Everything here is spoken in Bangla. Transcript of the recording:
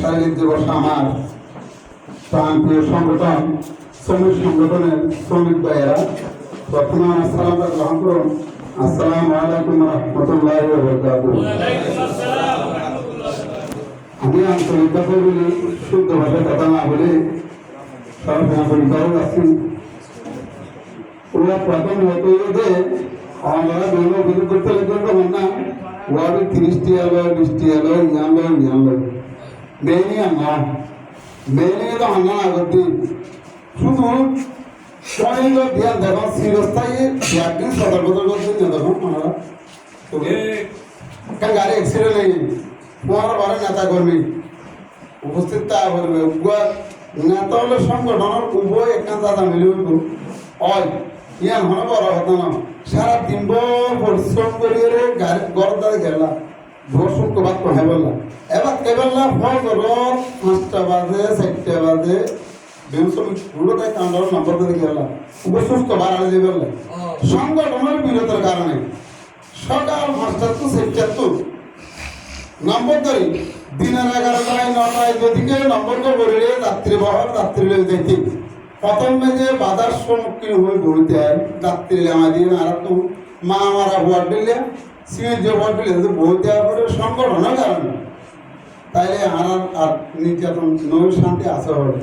শারীরিক দিবস আমার প্রান্তীয় সংগঠন, শ্রমিক সংগঠনের শ্রমিক ভাইয়েরা, প্রথমে আমার সালামটা গ্রহণ করুন। আসসালামু আলাইকুম রহমতুল্লাহ আমি আন্তরিকভাবে বলি শুদ্ধ ভাষায় কথা না বলে সর্বনাগরিকরাও আছি। ওরা প্রথম হতো যে আমরা বিভিন্ন এলো বিশটি এলো ইয়ান লো ইয়ান লো মেনি আনা মেনি তো আনা না শুধু সবাই ধ্যান দেখো চিরস্থায়ী একদিন সদর করতে না দেখো আমরা কারণ গাড়ি অ্যাক্সিডেন্ট হয়ে তোমার বারে নেতা কর্মী উপস্থিত তা করবে উভয় নেতা হলে সংগঠনের উভয় একটা দাদা মিলে উঠবো হয় ইয়ান হনে বড় হতো না সারা দিন পরিশ্রম করি রে দাঁড়িয়ে গেলাম ভোর শুক্রবার কহে বললাম এবার কে বললাম ফজর পাঁচটা বাজে চারটা বাজে। বেউ শ্রমিক পুরো তাই নম্বর দিয়ে গেলাম উপসুস্থ বাড়ালে দিয়ে বললাম সংগঠনের বিরতের কারণে সকাল পাঁচটা তো চারটা তো নম্বর ধরি দিনের এগারোটায় নটায় যদিকে নম্বর তো বলিলে রাত্রি বহর রাত্রি দেখি প্রথম মেজে বাধার সম্মুখীন হয়ে ঘুরতে হয় রাত্রি আমাদের আর তো মা আমারা ভোট দিলে সিমেন্ট যে ভোট দিলে ভোট দেওয়ার পরে সংগঠনের কারণে। তাইলে আর আর নির্যাতন নবীর শান্তি আছে হবে।